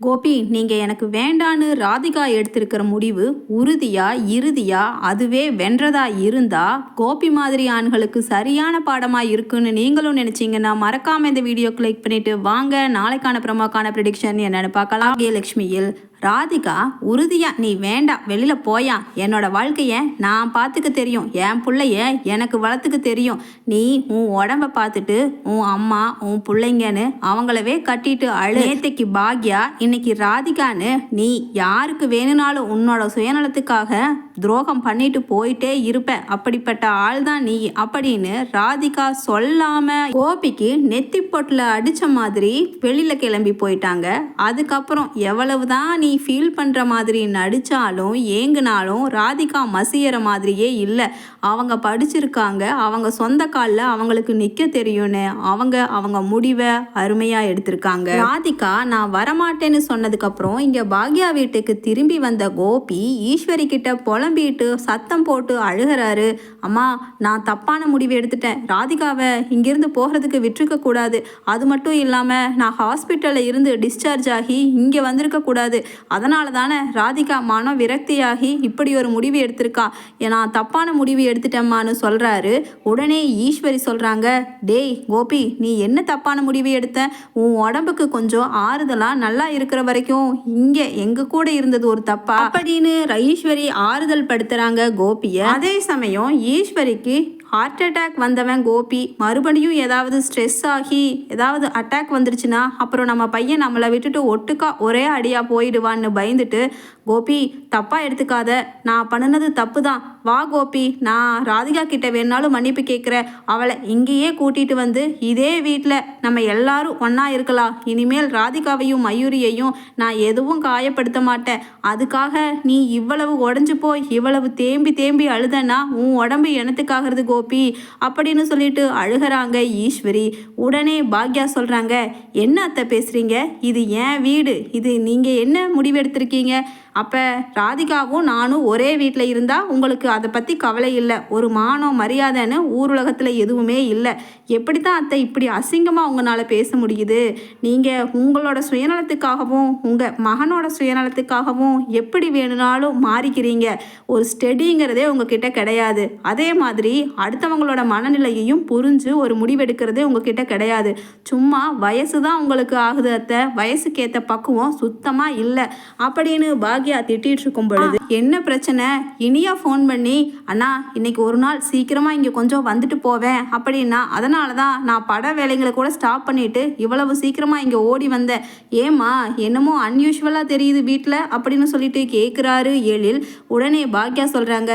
கோபி நீங்கள் எனக்கு வேண்டான்னு ராதிகா எடுத்திருக்கிற முடிவு உறுதியா இறுதியா அதுவே வென்றதா இருந்தா கோபி மாதிரி ஆண்களுக்கு சரியான பாடமா இருக்குன்னு நீங்களும் நினைச்சீங்கன்னா மறக்காம இந்த வீடியோ கிளிக் பண்ணிட்டு வாங்க. நாளைக்கான பிரமாக்கான ப்ரிடிக்ஷன் என்னன்னு பார்க்கலாம். லக்ஷ்மியில் ராதிகா உறுதியா நீ வேண்டாம் வெளியில் போயா. என்னோட வாழ்க்கையை நான் பார்த்துக்க தெரியும். என் பிள்ளைய எனக்கு வளர்த்துக்க தெரியும். நீ உன் உடம்ப பார்த்துட்டு உன் அம்மா உன் பிள்ளைங்கன்னு அவங்களவே கட்டிட்டு அழு. நேத்தைக்கு பாக்யா இன்னைக்கு ராதிகான்னு நீ யாருக்கு வேணும்னாலும் உன்னோட சுயநலத்துக்காக துரோகம் பண்ணிட்டு போயிட்டே இருப்ப. அப்படிப்பட்ட ஆள் தான் நீ அப்படின்னு ராதிகா சொல்லாம கோபிக்கு நெத்தி பொட்டில் அடிச்ச மாதிரி வெளியில கிளம்பி போயிட்டாங்க. அதுக்கப்புறம் எவ்வளவுதான் நீ ஃபீல் பண்ற மாதிரி நடிச்சாலும் ஏங்குனாலும் ராதிகா மசியற மாதிரியே இல்லை. அவங்க படிச்சிருக்காங்க. அவங்க சொந்த காலில் அவங்களுக்கு நிற்க தெரியும்னு அவங்க அவங்க முடிவை அருமையாக எடுத்திருக்காங்க. ராதிகா நான் வரமாட்டேன்னு சொன்னதுக்கப்புறம் இங்கே பாக்யா வீட்டுக்கு திரும்பி வந்த கோபி ஈஸ்வரி கிட்ட புலம்பிட்டு சத்தம் போட்டு அழுகிறாரு. அம்மா நான் தப்பான முடிவு எடுத்துட்டேன். ராதிகாவை இங்கிருந்து போகிறதுக்கு விட்டுருக்க கூடாது. அது மட்டும் இல்லாமல் நான் ஹாஸ்பிட்டலில் இருந்து டிஸ்சார்ஜ் ஆகி இங்கே வந்திருக்க கூடாது. அதனால தானே ராதிகா மனம் விரக்தியாகி இப்படி ஒரு முடிவு எடுத்திருக்கா. நான் தப்பான முடிவு எடுத்துட்டேம்மான்னு சொல்கிறாரு உடனே ஈஸ்வரி சொல்கிறாங்க டேய் கோபி நீ என்ன தப்பான முடிவு எடுத்த? உன் உடம்புக்கு கொஞ்சம் ஆறுதலாக நல்லா இருக்கிற வரைக்கும் இங்கே எங்கள் கூட இருந்தது ஒரு தப்பா? அப்படின்னு ஈஸ்வரி ஆறுதல் படுத்துறாங்க கோபியை. அதே சமயம் ஈஸ்வரிக்கு ஹார்ட் அட்டாக் வந்தவன் கோபி. மறுபடியும் ஏதாவது ஸ்ட்ரெஸ் ஆகி ஏதாவது அட்டாக் வந்துருச்சுன்னா அப்புறம் நம்ம பையன் நம்மளை விட்டுட்டு ஒட்டுக்கா ஒரே அடியாக போயிடுவான்னு பயந்துட்டு கோபி தப்பாக எடுத்துக்காத. நான் பண்ணினது தப்பு தான் வா கோபி நான் ராதிகா கிட்ட வேணாலும் மன்னிப்பு கேட்குறேன். அவளை இங்கேயே கூட்டிகிட்டு வந்து இதே வீட்டில் நம்ம எல்லாரும் ஒன்றா இருக்கலாம். இனிமேல் ராதிகாவையும் மயூரியையும் நான் எதுவும் காயப்படுத்த மாட்டேன். அதுக்காக நீ இவ்வளவு உடஞ்சி போய் இவ்வளவு தேம்பி தேம்பி அழுதனா உன் உடம்பு எனத்துக்காகிறது கோபி கோபி அப்படின்னு சொல்லிட்டு அழுகிறாங்க ஈஸ்வரி. உடனே பாக்யா சொல்கிறாங்க என்ன அத்தை பேசுகிறீங்க இது ஏன் வீடு. இது நீங்கள் என்ன முடிவெடுத்திருக்கீங்க? அப்போ ராதிகாவும் நானும் ஒரே வீட்டில் இருந்தால் உங்களுக்கு அதை பற்றி கவலை இல்லை. ஒரு மானம் மரியாதைன்னு ஊருலகத்தில் எதுவுமே இல்லை. எப்படி தான் அத்தை இப்படி அசிங்கமாக உங்களால் பேச முடியுது? நீங்கள் உங்களோட சுயநலத்துக்காகவும் உங்கள் மகனோட சுயநலத்துக்காகவும் எப்படி வேணும்னாலும் மாறிக்கிறீங்க. ஒரு ஸ்டெடிங்கிறதே உங்ககிட்ட கிடையாது. அதே மாதிரி அடுத்தவங்களோட மனநிலையையும் புரிஞ்சு ஒரு முடிவெடுக்கிறதே உங்ககிட்ட கிடையாது. சும்மா வயசு தான் உங்களுக்கு ஆகுது அத்தை. வயசுக்கேற்ற பக்குவம் சுத்தமாக இல்லை. அப்படின்னு பாக்யா திட்டிட்டு இருக்கும் பொழுது என்ன பிரச்சனை? இனியா ஃபோன் பண்ணி அண்ணா இன்னைக்கு ஒரு நாள் சீக்கிரமாக இங்கே கொஞ்சம் வந்துட்டு போவேன். அப்படின்னா அதனால தான் நான் பட வேலைங்களை கூட ஸ்டாப் பண்ணிட்டு இவ்வளவு சீக்கிரமாக இங்கே ஓடி வந்தேன். ஏம்மா என்னமோ அன்யூஷுவலாக தெரியுது வீட்டில் அப்படின்னு சொல்லிட்டு கேட்குறாரு எழில். உடனே பாக்யா சொல்கிறாங்க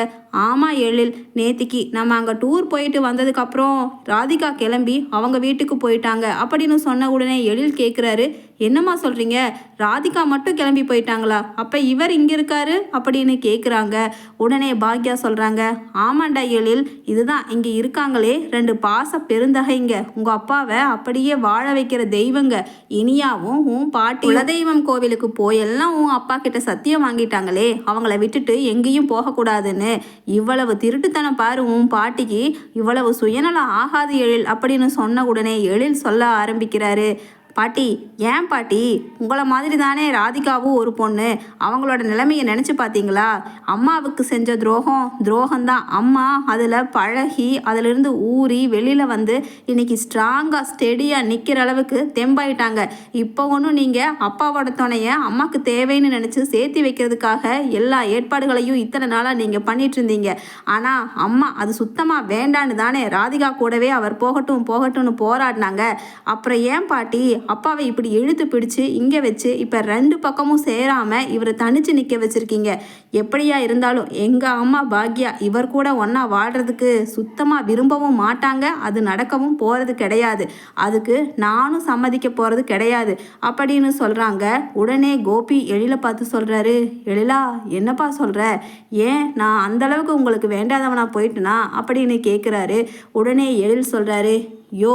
ஆமாம் எழில் நேத்திக்கு நம்ம அங்கே டூர் போயிட்டு வந்ததுக்கப்புறம் ராதிகா கிளம்பி அவங்க வீட்டுக்கு போயிட்டாங்க. அப்படின்னு சொன்ன உடனே எழில் கேட்குறாரு என்னம்மா சொல்கிறீங்க ராதிகா மட்டும் கிளம்பி போயிட்டாங்களா? அப்போ இவர் இங்கே இருக்காரு? அப்படின்னு கேட்குறாங்க உடனே பாக்யா சொல்கிறாங்க ஆமாண்டா எழில் இதுதான் இங்கே இருக்காங்களே ரெண்டு பாச பெருந்தகைங்க. உங்கள் அப்பாவை அப்படியே வாழ வைக்கிற தெய்வங்க. இனியாவும் உன் பாட்டி குலதெய்வம் கோவிலுக்கு போயெல்லாம் உன் அப்பா கிட்ட சத்தியம் வாங்கிட்டாங்களே. அவங்கள விட்டுட்டு எங்கேயும் போகக்கூடாதுன்னு. இவ்வளவு திருட்டுத்தனம் பாரு உன் பாட்டிக்கு இவ்வளவு சுயநலம் ஆகாது எழில் அப்படின்னு சொன்ன உடனே எழில் சொல்ல ஆரம்பிக்கிறாரு. பாட்டி ஏன் பாட்டி? உங்களை மாதிரி தானே ராதிகாவும் ஒரு பொண்ணு. அவங்களோட நிலைமையை நினச்சி பார்த்தீங்களா அம்மாவுக்கு செஞ்ச துரோகம் துரோகம்தான். அம்மா அதில் பழகி அதிலிருந்து ஊறி வெளியில் வந்து இன்னைக்கு ஸ்ட்ராங்காக ஸ்டெடியாக நிற்கிற அளவுக்கு தெம்பாயிட்டாங்க. இப்போ ஒன்றும் நீங்கள் அப்பாவோட துணையை அம்மாவுக்கு தேவைன்னு நினச்சி சேர்த்து வைக்கிறதுக்காக எல்லா ஏற்பாடுகளையும் இத்தனை நாளாக நீங்கள் பண்ணிட்டு இருந்தீங்க ஆனால் அம்மா அது சுத்தமாக வேண்டான்னு தானே ராதிகா கூடவே அவர் போகட்டும் போகட்டும்னு போராடினாங்க. அப்புறம் ஏன் பாட்டி? அப்பாவை இப்படி இழுத்து பிடிச்சு இங்கே வச்சு இப்போ ரெண்டு பக்கமும் சேராமல் இவரை தனிச்சு நிற்க வச்சுருக்கீங்க. எப்படியா இருந்தாலும் எங்கள் அம்மா பாக்யா இவர் கூட ஒன்றா வாழ்கிறதுக்கு சுத்தமாக விரும்பவும் மாட்டாங்க. அது நடக்கவும் போகிறது கிடையாது. அதுக்கு நானும் சம்மதிக்க போகிறது கிடையாது. அப்படின்னு சொல்கிறாங்க உடனே கோபி எழில பார்த்து சொல்கிறாரு எழிலா என்னப்பா சொல்கிற ஏன் நான் அந்தளவுக்கு உங்களுக்கு வேண்டாதவனா போயிட்டுனா? அப்படின்னு கேட்குறாரு உடனே எழில் சொல்கிறாரு யோ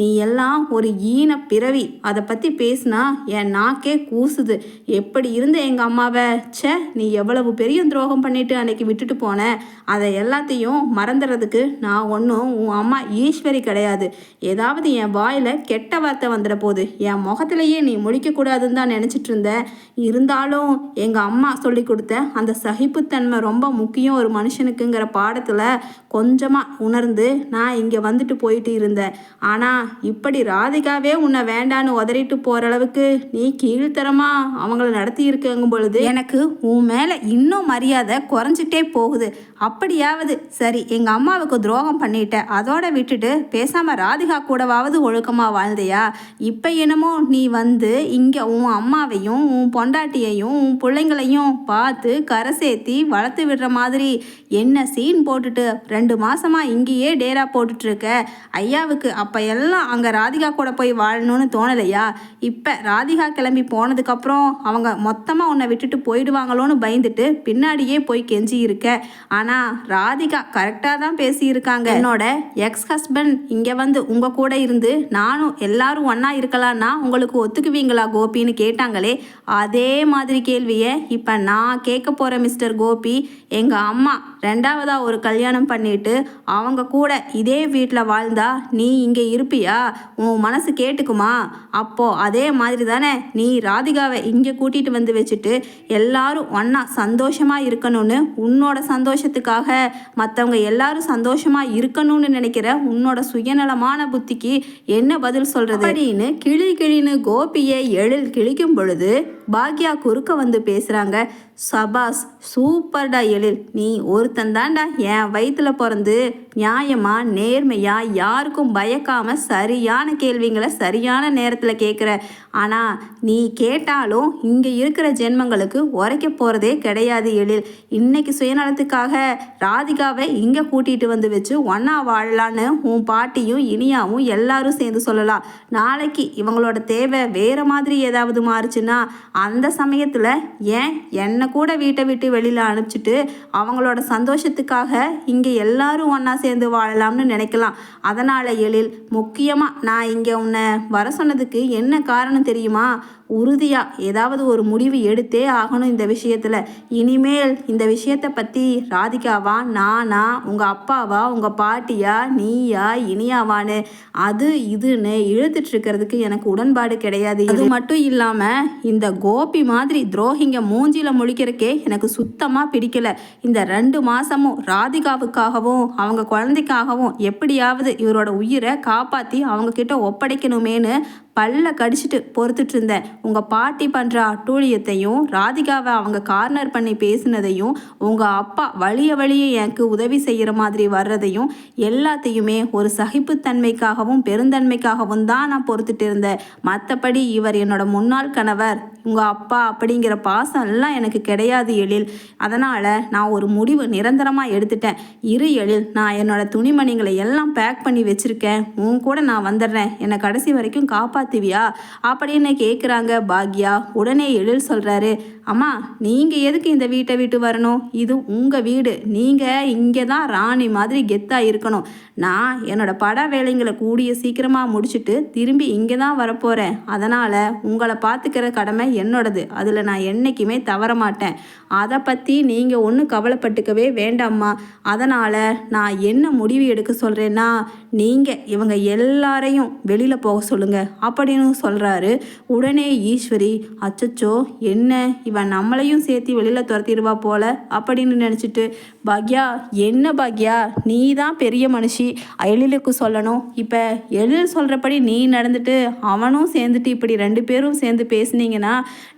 நீ எல்லாம் ஒரு ஈன பிறவி. அதை பற்றி பேசுனா என் நாக்கே கூசுது. எப்படி இருந்த எங்கள் அம்மாவை? ச்சே நீ எவ்வளவு பெரிய துரோகம் பண்ணிட்டு அன்னைக்கு விட்டுட்டு போனேன் அதை எல்லாத்தையும் மறந்துடுறதுக்கு நான் ஒன்றும் உன் அம்மா ஈஸ்வரி கிடையாது. ஏதாவது என் வாயில் கெட்ட வார்த்தை வந்துட போகுது என் முகத்திலேயே நீ முடிக்கக்கூடாதுன்னு தான் நினச்சிட்டு இருந்தேன் இருந்தாலும் எங்கள் அம்மா சொல்லி கொடுத்த அந்த சகிப்புத்தன்மை ரொம்ப முக்கியம் ஒரு மனுஷனுக்குங்கிற பாடத்தில் கொஞ்சமாக உணர்ந்து நான் இங்கே வந்துட்டு போயிட்டு இருந்தேன். ஆனால் இப்படி ராதிகாவே உன்னை வேண்டான்னு உதறிட்டு போகிற அளவுக்கு நீ கீழ்த்தரமா அவங்கள நடத்தி இருக்கங்கும் பொழுது எனக்கு உன் மேலே இன்னும் மரியாதை குறைஞ்சிட்டே போகுது. அப்படியாவது சரி எங்கள் அம்மாவுக்கு துரோகம் பண்ணிட்ட அதோட விட்டுட்டு பேசாமல் ராதிகா கூடவாவது ஒழுக்கமாக வாழ்ந்தையா? இப்போ என்னமோ நீ வந்து இங்கே உன் அம்மாவையும் உன் பொண்டாட்டியையும் உன் பிள்ளைங்களையும் பார்த்து கரை சேர்த்தி வளர்த்து விடுற மாதிரி என்ன சீன் போட்டுட்டு ரெண்டு மாசமா இங்கேயே டேரா போட்டுட்டு இருக்க? ஐயாவுக்கு அப்போ எல்லாம் அங்கே ராதிகா கூட போய் வாழணும்னு தோணலையா? இப்போ ராதிகா கிளம்பி போனதுக்கப்புறம் அவங்க மொத்தமாக உன்னை விட்டுட்டு போயிடுவாங்களோன்னு பயந்துட்டு பின்னாடியே போய் கெஞ்சி இருக்க. ஆனால் ராதிகா கரெக்டாக தான் பேசியிருக்காங்க. என்னோட எக்ஸ் ஹஸ்பண்ட் இங்கே வந்து உங்கள் கூட இருந்து நானும் எல்லாரும் ஒன்றா இருக்கலான்னா உங்களுக்கு ஒத்துக்குவீங்களா கோபின்னு கேட்டாங்களே. அதே மாதிரி கேள்வியை இப்போ நான் கேட்க போகிறேன் மிஸ்டர் கோபி. எங்கள் அம்மா ரெண்டாவதா ஒரு கல்யாணம் பண்ணிட்டு அவங்க கூட இதே வீட்டில் வாழ்ந்தா நீ இங்கே இருப்பியா? உன் மனசு கேட்டுக்குமா? அப்போ அதே மாதிரி தானே நீ ராதிகாவை இங்கே கூட்டிட்டு வந்து வச்சுட்டு எல்லாரும் ஒன்றா சந்தோஷமா இருக்கணும்னு உன்னோட சந்தோஷத்துக்காக மற்றவங்க எல்லாரும் சந்தோஷமா இருக்கணும்னு நினைக்கிற உன்னோட சுயநலமான புத்திக்கு என்ன பதில் சொல்றது? அப்படின்னு கிளி கிளின்னு கோபியை எழில் கிழிக்கும் பொழுது பாக்யா குறுக்க வந்து பேசுறாங்க. சபாஸ் சூப்பர்டா எழில் நீ ஒரு ஒருத்தன் தான்டா என் வயிற்றுல பிறந்து நியாயமா நேர்மையா யாருக்கும் பயக்காம சரியான கேள்விங்களை சரியான நேரத்தில் கேட்குற ஆனால் நீ கேட்டாலும் இங்கே இருக்கிற ஜென்மங்களுக்கு உரைக்க போகிறதே கிடையாது எழில். இன்னைக்கு சுயநலத்துக்காக ராதிகாவை இங்கே கூட்டிகிட்டு வந்து வச்சு ஒன்றா வாழலான்னு உன் பாட்டியும் இனியாவும் எல்லாரும் சேர்ந்து சொல்லலாம். நாளைக்கு இவங்களோட தேவை வேறு மாதிரி ஏதாவது மாறுச்சுன்னா அந்த சமயத்தில் ஏன் என்னை கூட வீட்டை விட்டு வெளியில் அனுப்பிச்சிட்டு அவங்களோட சந்தோஷத்துக்காக இங்கே எல்லாரும் ஒன்றா சேர்ந்து வாழலாம்னு நினைக்கலாம். அதனால் எழில் முக்கியமாக நான் இங்கே உன்னை வர சொன்னதுக்கு என்ன காரணம் தெரியுமா? உறுதியாக ஏதாவது ஒரு முடிவு எடுத்தே ஆகணும் இந்த விஷயத்தில். இனிமேல் இந்த விஷயத்தை பற்றி ராதிகாவா நானா உங்கள் அப்பாவா உங்கள் பாட்டியா நீயா இனியாவான்னு அது இதுன்னு இழுத்துட்டு இருக்கிறதுக்கு எனக்கு உடன்பாடு கிடையாது. அது மட்டும் இல்லாமல் இந்த கோபி மாதிரி துரோகிங்க மூஞ்சியில் முழிக்கிறக்கே எனக்கு சுத்தமாக பிடிக்கல. இந்த ரெண்டு மாதமும் ராதிகாவுக்காகவும் அவங்க குழந்தைக்காகவும் எப்படியாவது இவரோட உயிரை காப்பாற்றி அவங்க கிட்ட ஒப்படைக்கணுமேன்னு பல்ல கடிச்சிட்டு பொறுத்துட்டு இருந்தேன். உங்கள் பாட்டி பண்ணுற அட்டூழியத்தையும் ராதிகாவை அவங்க கார்னர் பண்ணி பேசினதையும் உங்கள் அப்பா வழிய வழியே எனக்கு உதவி செய்கிற மாதிரி வர்றதையும் எல்லாத்தையுமே ஒரு சகிப்புத்தன்மைக்காகவும் பெருந்தன்மைக்காகவும் தான் நான் பொறுத்துட்டு இருந்தேன். மற்றபடி இவர் என்னோட முன்னாள் கணவர். உங்கள் அப்பா அப்படிங்கிற பாசம் எல்லாம் எனக்கு கிடையாது எழில். அதனால் நான் ஒரு முடிவு நிரந்தரமாக எடுத்துட்டேன். இரு எழில் நான் என்னோட துணிமணிகளை எல்லாம் பேக் பண்ணி வச்சுருக்கேன். உன் கூட நான் வந்துடுறேன். என்னை கடைசி வரைக்கும் காப்பாற்றுவியா அப்படின்னு கேட்குறாங்க பாக்யா உடனே எழில் சொல்கிறாரு அம்மா நீங்கள் எதுக்கு இந்த வீட்டை விட்டு வரணும்? இது உங்கள் வீடு. நீங்கள் இங்கே தான் ராணி மாதிரி கெத்தாக இருக்கணும். நான் என்னோடய பட வேலைங்களை கூடிய சீக்கிரமாக முடிச்சுட்டு திரும்பி இங்கே தான் வரப்போகிறேன் அதனால் உங்களை பார்த்துக்கிற கடமை என்னோடது. அதில் நான் என்றைக்குமே தவற மாட்டேன். அதை பற்றி நீங்கள் ஒன்றும் கவலைப்பட்டுக்கவே வேண்டாம்மா. அதனால் நான் என்ன முடிவு எடுக்க சொல்கிறேன்னா நீங்கள் இவங்க எல்லாரையும் வெளியில் போக சொல்லுங்கள் அப்படின்னு சொல்கிறாரு உடனே ஈஸ்வரி அச்சச்சோ என்ன இவன் நம்மளையும் சேர்த்து வெளியில் துரத்திடுவா போல அப்படின்னு நினச்சிட்டு பாக்யா என்ன பாக்யா? நீ தான் பெரிய மனுஷி. எழிலுக்கு சொல்லணும். இப்போ எழில் சொல்கிறபடி நீ நடந்துட்டு அவனும் சேர்ந்துட்டு இப்படி ரெண்டு பேரும் சேர்ந்து பேசுனீங்கன்னா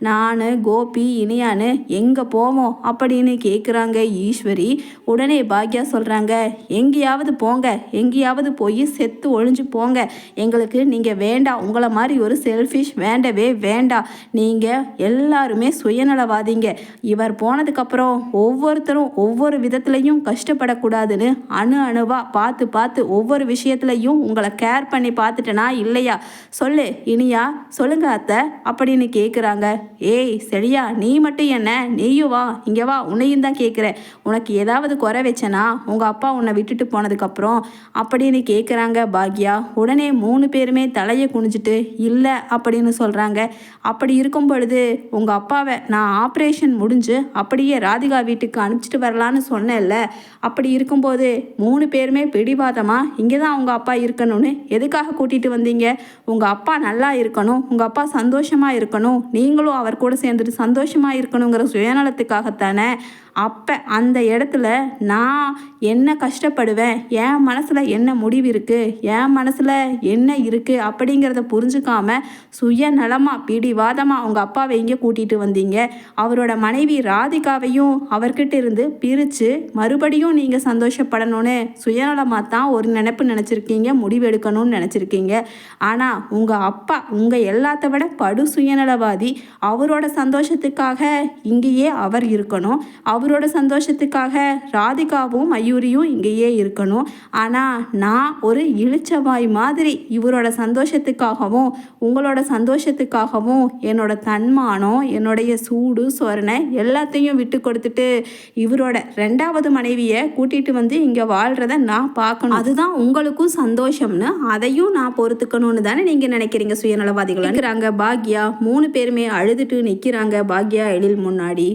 நான் கோபி இனியான்னு எங்கே போவோம் அப்படின்னு கேட்குறாங்க ஈஸ்வரி. உடனே பாக்யா சொல்கிறாங்க எங்கேயாவது போங்க. எங்கேயாவது போய் செத்து ஒழிஞ்சு போங்க. எங்களுக்கு நீங்கள் வேண்டாம் உங்களை மாதிரி ஒரு செல்ஃபிஷ் வேண்டவே வேண்டாம் நீங்கள் எல்லாருமே சுய சுயநலவாதிங்க. இவர் போனதுக்கப்புறம் ஒவ்வொருத்தரும் ஒவ்வொரு விதத்துலையும் கஷ்டப்படக்கூடாதுன்னு அணு அணுவா பார்த்து பார்த்து ஒவ்வொரு விஷயத்துலையும் உங்களை கேர் பண்ணி பார்த்துட்டேனா இல்லையா? சொல்லு இனியா சொல்லுங்க அத்தை அப்படின்னு கேட்குறாங்க ஏய் சரியா நீ மட்டும் என்ன? நீயும் வா இங்கே வா உன்னையும் தான் கேட்குறேன் உனக்கு ஏதாவது குறை வச்சனா உங்கள் அப்பா உன்னை விட்டுட்டு போனதுக்கப்புறம் அப்படின்னு கேட்குறாங்க பாக்யா. உடனே மூணு பேருமே தலையை குனிஞ்சிட்டு இல்லை அப்படின்னு சொல்கிறாங்க அப்படி இருக்கும் பொழுது உங்கள் அப்பாவை நான் ஆப்ரேஷன் முடிஞ்சு அப்படியே ராதிகா வீட்டுக்கு அனுப்பிச்சிட்டு வரலான்னு சொன்னேன்ல. அப்படி இருக்கும்போது மூணு பேருமே பிடிவாதமாக இங்கே தான் உங்கள் அப்பா இருக்கணும்னு எதுக்காக கூட்டிகிட்டு வந்தீங்க? உங்கள் அப்பா நல்லா இருக்கணும் உங்கள் அப்பா சந்தோஷமாக இருக்கணும் நீங்களும் அவர் கூட சேர்ந்துட்டு சந்தோஷமாக இருக்கணுங்கிற சுயநலத்துக்காகத்தானே? அப்போ அந்த இடத்துல நான் என்ன கஷ்டப்படுவேன்? என் மனசில் என்ன முடிவு இருக்குது என் மனசில் என்ன இருக்குது அப்படிங்கிறத புரிஞ்சுக்காம சுயநலமாக பிடிவாதமாக உங்கள் அப்பாவை இங்கே கூட்டிகிட்டு வந்தீங்க? அவரோட மனைவி ராதிகாவையும் அவர்கிட்ட இருந்து பிரித்து மறுபடியும் நீங்கள் சந்தோஷப்படணும்னு சுயநலமாக தான் ஒரு நினைப்பு நினச்சிருக்கீங்க முடிவெடுக்கணும்னு நினச்சிருக்கீங்க. ஆனால் உங்கள் அப்பா உங்கள் எல்லாத்த விட படு சுயநலவாதி. அவரோட சந்தோஷத்துக்காக இங்கேயே அவர் இருக்கணும். அவரோட சந்தோஷத்துக்காக ராதிகாவும் மயூரியும் இங்கேயே இருக்கணும். ஆனால் நான் ஒரு இளிச்சவாய் மாதிரி இவரோட சந்தோஷத்துக்காகவும் உங்களோட சந்தோஷத்துக்காகவும் என்னோட தன்மானம் என்னுடைய சூடு சொரணை எல்லாத்தையும் விட்டு கொடுத்துட்டு இவரோட ரெண்டாவது மனைவியை கூட்டிட்டு வந்து இங்கே வாழ்கிறத நான் பார்க்கணும். அதுதான் உங்களுக்கும் சந்தோஷம்னு அதையும் நான் பொறுத்துக்கணும்னு தானே நீங்கள் நினைக்கிறீங்க சுயநலவாதிகள் நிற்கிறாங்க பாக்யா மூணு பேருமே அழுதுட்டு நிற்கிறாங்க பாக்யா எழில் முன்னாடி.